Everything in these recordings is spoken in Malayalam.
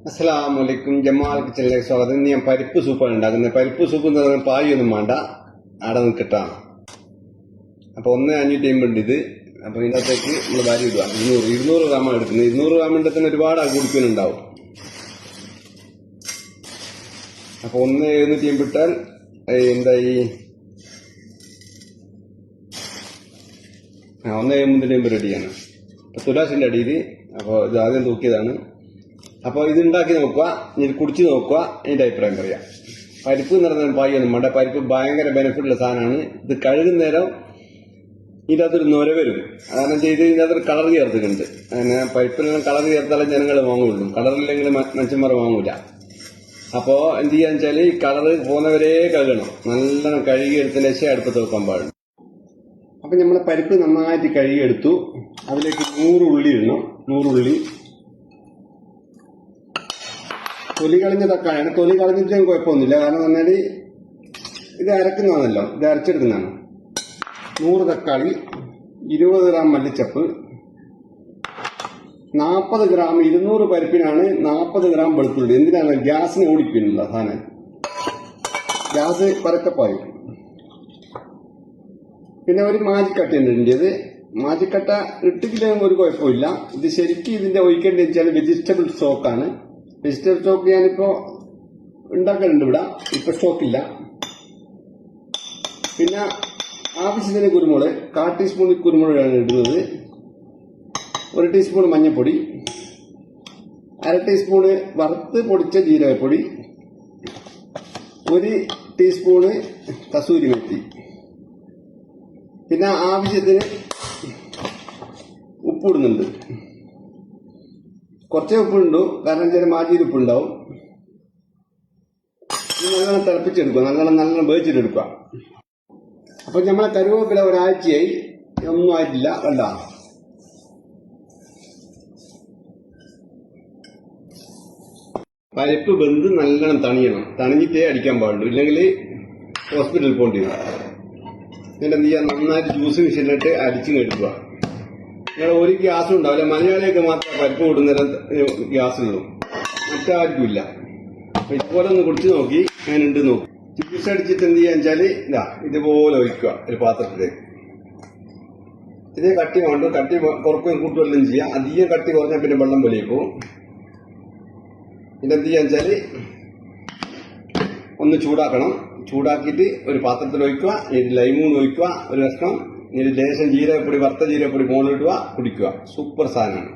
അസ്സലാമു അലൈക്കും ജമാൽ കിച്ചണിലേക്ക് സ്വാഗതം ഞാൻ പരിപ്പ് സൂപ്പാണ് ഉണ്ടാക്കുന്നത്. പരിപ്പ് സൂപ്പ് എന്ന് പറയുന്നത് പായൊന്നും വേണ്ട. അവിടെ നിൽക്കട്ടാണ് അപ്പോൾ ഒന്ന് അഞ്ഞൂറ്റി അമ്പത് ഇത്. അപ്പോൾ ഇതിനകത്തേക്ക് നമ്മൾ വാരി ഇടുക. ഇരുന്നൂറ്. ഇരുന്നൂറ് ഗ്രാമാണ് എടുക്കുന്നത്. ഇരുന്നൂറ് ഗ്രാമിന്റെ തന്നെ ഒരുപാട് കുടിക്കുന്നുണ്ടാവും അപ്പൊ ഒന്ന് എഴുന്നൂറ്റി അമ്പിട്ടാൽ എന്താ ഈ ഒന്ന് എഴുന്നൂറ്റി അമ്പത് റെഡിയാണ്. അപ്പോൾ തുലാസിന്റെ അടിയിൽ അപ്പോൾ ഇത് ആദ്യം തൂക്കിയതാണ്. അപ്പോൾ ഇത് ഉണ്ടാക്കി നോക്കുക ഇനി കുടിച്ച് നോക്കുക എന്റെ അഭിപ്രായം പറയാം. പരിപ്പ് എന്ന് പറഞ്ഞാൽ പായൊന്നും വേണ്ട. പരിപ്പ് ഭയങ്കര ബെനിഫിറ്റ് ഉള്ള സാധനമാണ്. ഇത് കഴുകുന്ന നേരം അകത്തൊരു നൊര വരും. കാരണം ചെയ്ത് ഇതിനകത്തൊരു കളർ ചേർത്തിട്ടുണ്ട്. അങ്ങനെ പരിപ്പിലെല്ലാം കളർ ചേർത്താലേ ജനങ്ങൾ വാങ്ങുള്ളൂ. കളറില്ലെങ്കിൽ മനുഷ്യന്മാർ വാങ്ങൂല. അപ്പോൾ എന്ത് ചെയ്യാന്ന് വെച്ചാൽ ഈ കളർ പോകുന്നവരേ കഴുകണം. നല്ലോണം കഴുകി എടുത്തതിന് ശേഷം അടുപ്പത്ത് വെക്കാൻ പാടുള്ളൂ. അപ്പം നമ്മൾ പരിപ്പ് നന്നായിട്ട് കഴുകിയെടുത്തു അതിലേക്ക് നൂറ് ഉള്ളി ഇടണം. നൂറുള്ളി തൊലി കളഞ്ഞ തക്കാളിയാണ് തൊലി കളഞ്ഞിട്ടും കുഴപ്പമൊന്നുമില്ല. കാരണം പറഞ്ഞാൽ ഇത് അരക്കുന്നതാണല്ലോ. ഇത് അരച്ചെടുക്കുന്നതാണ്. നൂറ് തക്കാളി ഇരുപത് ഗ്രാം മല്ലിച്ചപ്പ് നാൽപ്പത് ഗ്രാം ഇരുന്നൂറ് പരിപ്പിനാണ് നാൽപ്പത് ഗ്രാം വെളുത്തുള്ളി. എന്തിനാണ്? ഗ്യാസിന് ഓടിപ്പിനുള്ള സാധനം. ഗ്യാസ് പരക്കപ്പായി പിന്നെ ഒരു മാജിക്കട്ട ഇടേണ്ടത് മാജിക്കട്ട ഇട്ടിട്ടില്ലെങ്കിൽ ഒരു കുഴപ്പമില്ല. ഇത് ശരിക്കും ഇതിന്റെ ഒഴിക്കേണ്ടത് വെച്ചാൽ വെജിറ്റബിൾ സ്റ്റോക്കാണ് വെജിറ്റബിൾ സ്റ്റോക്ക് ഞാനിപ്പോ ഉണ്ടാക്കലുണ്ട് ഇവിടെ. ഇപ്പൊ സ്റ്റോക്കില്ല പിന്നെ ആവശ്യത്തിന് കുരുമുളക് കാ ടീസ്പൂൺ കുരുമുളകാണ് ഇടുന്നത്. ഒരു ടീസ്പൂൺ മഞ്ഞൾപ്പൊടി അര ടീസ്പൂണ് വറുത്ത് പൊടിച്ച ജീരകപ്പൊടി ഒരു ടീസ്പൂണ് കസൂരി മെത്തി. പിന്നെ ആവശ്യത്തിന് ഉപ്പിടുന്നുണ്ട് കുറച്ചേ ഉപ്പുണ്ടു. കാരണം ചില മാറ്റിയിൽ ഉപ്പുണ്ടാവും. നല്ലോണം തിളപ്പിച്ചെടുക്കുക. നല്ലോണം നല്ലോണം വേവിച്ചിട്ടെടുക്കുക. അപ്പൊ നമ്മളെ കരുവേപ്പില ഒരാഴ്ചയായി. ഒന്നും ആയിട്ടില്ല. കണ്ട? പരിപ്പ് വെന്ത് നല്ലോണം തണിയണം. തണിഞ്ഞിട്ടേ അടിക്കാൻ പാടുള്ളൂ. ഇല്ലെങ്കിൽ ഹോസ്പിറ്റലിൽ പോകേണ്ടി വരും. എന്നിട്ട് എന്ത് ചെയ്യാം? നന്നായിട്ട് ജ്യൂസ് മിഷീനിലിട്ട് അടിച്ചു എടുക്കുക. നിങ്ങൾ ഒരു ഗ്യാസും ഉണ്ടാവില്ല. മലയാളിയൊക്കെ മാത്രമേ പരിപ്പ് ഗ്യാസ് ഉള്ളൂ മറ്റാർക്കും ഇല്ല അപ്പൊ ഇതുപോലെ ഒന്ന് കുടിച്ചു നോക്കി. അങ്ങനെ ഉണ്ട് നോക്കി. ചികിത്സ അടിച്ചിട്ട് എന്ത് ചെയ്യാന്ന് വെച്ചാൽ ഇതാ ഇതുപോലെ ഒഴിക്കുക ഒരു പാത്രത്തിലേക്ക് ഇതേ കട്ടി വേണ്ട. കട്ടി കുറക്കുകയും കൂട്ടുകയെല്ലാം ചെയ്യാം. അധികം കട്ടി കുറഞ്ഞാൽ പിന്നെ വെള്ളം പോലെ പോകും. പിന്നെ എന്ത് ചെയ്യാന്ന് വെച്ചാൽ ഒന്ന് ചൂടാക്കണം. ചൂടാക്കിയിട്ട് ഒരു പാത്രത്തിൽ ഒഴിക്കുക. ലൈമൂൺ ഒഴിക്കുക. ഒരു കഷ്ണം ഇനി ലേശം ജീരകപ്പൊടി വറുത്ത ജീരകപ്പൊടി മുകളിലിടുക കുടിക്കുക. സൂപ്പർ സാധനമാണ്.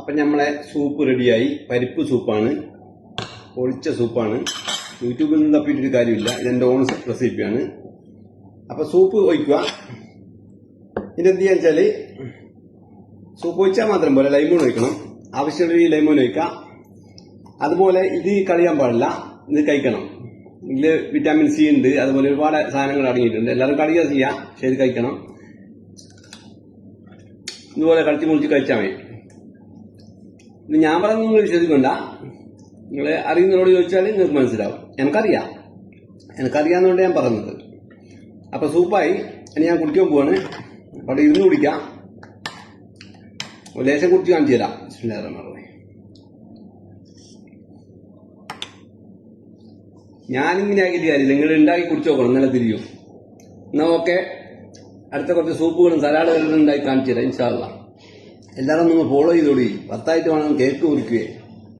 അപ്പം നമ്മളെ സൂപ്പ് റെഡിയായി. പരിപ്പ് സൂപ്പാണ്. ഒളിച്ച സൂപ്പാണ്. യൂട്യൂബിൽ നിന്ന് തപ്പിയിട്ടൊരു കാര്യമില്ല. ഇതെന്റെ ഓൺ റെസിപ്പിയാണ്. അപ്പൊ സൂപ്പ് ഒഴിക്കുക. ഇതെന്ത് ചെയ്യാന്ന് വെച്ചാൽ സൂപ്പ് ഒഴിച്ചാൽ മാത്രം പോലെ ലൈമൂൺ ഒഴിക്കണം. ആവശ്യമുള്ള ഈ ലൈമോൺ അതുപോലെ ഇത് കളിയാൻ പാടില്ല. ഇത് കഴിക്കണം. ഇതിൽ വിറ്റാമിൻ സി ഉണ്ട്. അതുപോലെ ഒരുപാട് സാധനങ്ങൾ അടങ്ങിയിട്ടുണ്ട്. എല്ലാവരും കളിയാ ചെയ്യാം പക്ഷെ ഇത് കഴിക്കണം. ഇതുപോലെ കളിച്ച് മുളിച്ച് കഴിച്ചാൽ മതി. ഇത് ഞാൻ പറയുന്നത് നിങ്ങൾ വിശ്വസിക്കണ്ട. നിങ്ങൾ അറിയുന്നവരോട് ചോദിച്ചാൽ നിങ്ങൾക്ക് മനസ്സിലാവും. എനിക്കറിയാം. എനിക്കറിയാന്നുകൊണ്ട് ഞാൻ പറഞ്ഞത്. അപ്പൊ സൂപ്പായി. ഇനി ഞാൻ കുടിക്കാൻ പോവാണ്. അവിടെ ഇരുന്ന് കുടിക്കാം. ലേശം കുടിച്ച് കാണിച്ചു തരാം. ബിസ്മില്ലാഹിർ الرحمن الرحيم ഞാനിങ്ങനെ ആക്കിയിട്ട് കാര്യമില്ല. നിങ്ങൾ ഉണ്ടാക്കി കുടിച്ചു നല്ല തിരിയും. എന്നാ ഓക്കെ. അടുത്ത കുറച്ച് സൂപ്പുകളും സലാഡുകളും ഉണ്ടാക്കി കാണിച്ചു തരാം ഇൻഷാല്ല എല്ലാവരും നിങ്ങൾ ഫോളോ ചെയ്തോടി. പത്തായിട്ട് വേണം കേക്ക് കുറിക്കുകയെ